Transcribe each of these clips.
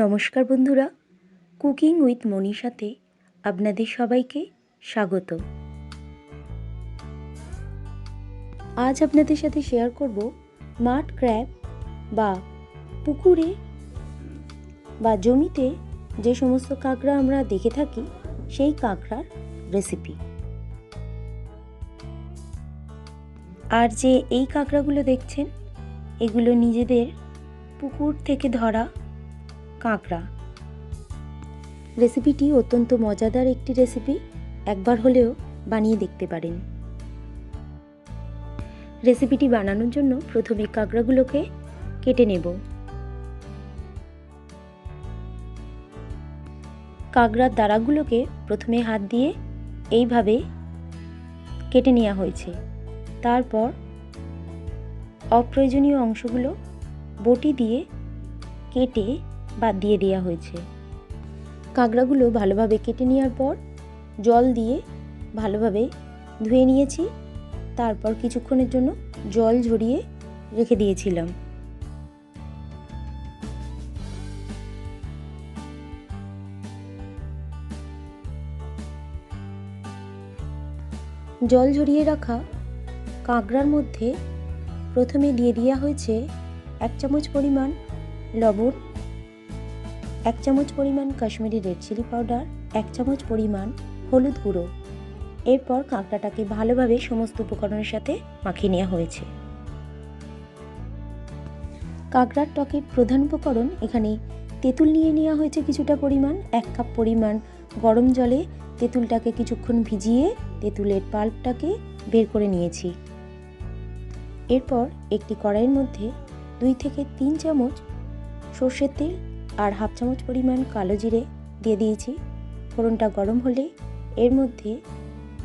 নমস্কার বন্ধুরা, cooking with মনীষাতে আপনাদের সবাইকে স্বাগত। আজ আপনাদের সাথে শেয়ার করব মাঠ ক্র্যাব বা পুকুরে বা জমিতে যে সমস্ত কাঁকড়া আমরা দেখে থাকি, সেই কাঁকড়ার রেসিপি আর যে এই কাঁকড়াগুলো দেখছেন, এগুলো নিজেদের পুকুর থেকে ধরা কাঁকড়া। রেসিপিটি অত্যন্ত মজাদার একটি রেসিপি, একবার হলেও বানিয়ে দেখতে পারেন। রেসিপিটি বানানোর জন্য প্রথমে কাঁকড়াগুলোকে কেটে নেব। কাঁকড়ার দাঁড়াগুলোকে প্রথমে হাত দিয়ে এইভাবে কেটে নেওয়া হয়েছে। তারপর অপ্রয়োজনীয় অংশগুলো বটি দিয়ে কেটে বাদ দিয়ে দেওয়া হয়েছে। কাঁকড়াগুলো ভালোভাবে কেটে নেওয়ার পর জল দিয়ে ভালোভাবে ধুয়ে নিয়েছি। তারপর কিছুক্ষণের জন্য জল ঝরিয়ে রেখে দিয়েছিলাম। জল ঝরিয়ে রাখা কাঁকড়ার মধ্যে প্রথমে দিয়ে দেওয়া হয়েছে এক চামচ পরিমাণ লবণ এক চামচ পরিমাণ কাশ্মীরি রেড চিলি পাউডার এক চামচ পরিমাণ হলুদ গুঁড়ো। এরপর কাঁকড়াটাকে ভালোভাবে সমস্ত উপকরণের সাথে মাখিয়ে নেওয়া হয়েছে। কাঁকড়ার টকের প্রধান উপকরণ এখানে তেঁতুল নিয়ে নেওয়া হয়েছে কিছুটা পরিমাণ, এক কাপ পরিমাণ গরম জলে তেঁতুলটাকে কিছুক্ষণ ভিজিয়ে তেঁতুলের পাল্পটাকে বের করে নিয়েছি। এরপর একটি কড়াইয়ের মধ্যে দুই থেকে তিন চামচ সর্ষের তেল আর হাফ চামচ পরিমাণ কালো জিরে দিয়ে দিয়েছি। ফোড়নটা গরম হলে এর মধ্যে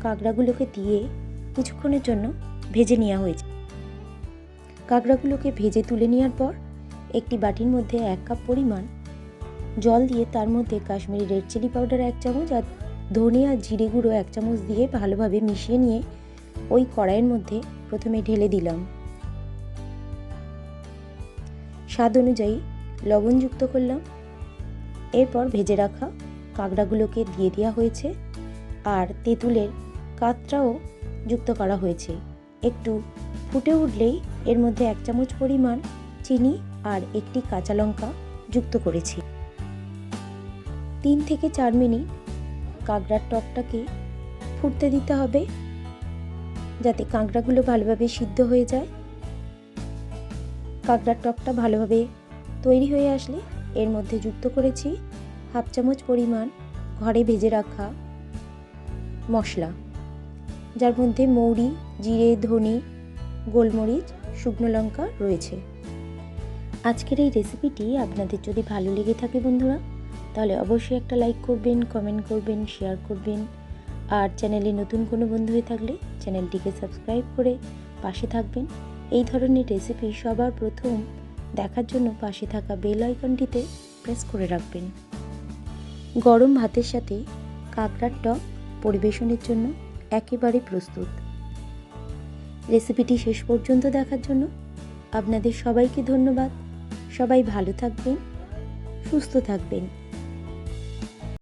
কাঁকড়াগুলোকে দিয়ে কিছুক্ষণের জন্য ভেজে নেওয়া হয়েছে। কাঁকড়াগুলোকে ভেজে তুলে নেওয়ার পর একটি বাটির মধ্যে এক কাপ পরিমাণ জল দিয়ে তার মধ্যে কাশ্মীরি রেড চিলি পাউডার এক চামচ আর ধনে আর জিরে গুঁড়ো এক চামচ দিয়ে ভালোভাবে মিশিয়ে নিয়ে ওই কড়াইয়ের মধ্যে প্রথমে ঢেলে দিলাম। স্বাদ অনুযায়ী লবণ যুক্ত করলাম। এরপর ভেজে রাখা কাঁকড়াগুলোকে দিয়ে দেওয়া হয়েছে আর তেঁতুলের কাতরাও যুক্ত করা হয়েছে। একটু ফুটে উঠলেই এর মধ্যে এক চামচ পরিমাণ চিনি আর একটি কাঁচা লঙ্কা যুক্ত করেছি। তিন থেকে চার মিনিট কাঁকড়ার টকটাকে ফুটতে দিতে হবে যাতে কাঁকড়াগুলো ভালোভাবে সিদ্ধ হয়ে যায়। কাঁকড়ার টকটা ভালোভাবে তৈরি হয়ে আসলে এর মধ্যে যুক্ত করেছি হাফ চামচ পরিমাণ ঘরে ভেজে রাখা মশলা, যার মধ্যে মৌরি, জিরে, ধনে, গোলমরিচ, শুকনো লঙ্কা রয়েছে। আজকের এই রেসিপিটি আপনাদের যদি ভালো লেগে থাকে বন্ধুরা, তাহলে অবশ্যই একটা লাইক করবেন, কমেন্ট করবেন, শেয়ার করবেন। আর চ্যানেলে নতুন কোনো বন্ধু হয়ে থাকলে চ্যানেলটিকে সাবস্ক্রাইব করে পাশে থাকবেন। এই ধরনের রেসিপি সবার প্রথম দেখার জন্য পাশে থাকা বেল আইকনটিতে প্রেস করে রাখবেন। গরম ভাতের সাথে কাঁকড়ার টক পরিবেশনের জন্য একেবারে প্রস্তুত। রেসিপিটি শেষ পর্যন্ত দেখার জন্য আপনাদের সবাইকে ধন্যবাদ। সবাই ভালো থাকবেন, সুস্থ থাকবেন।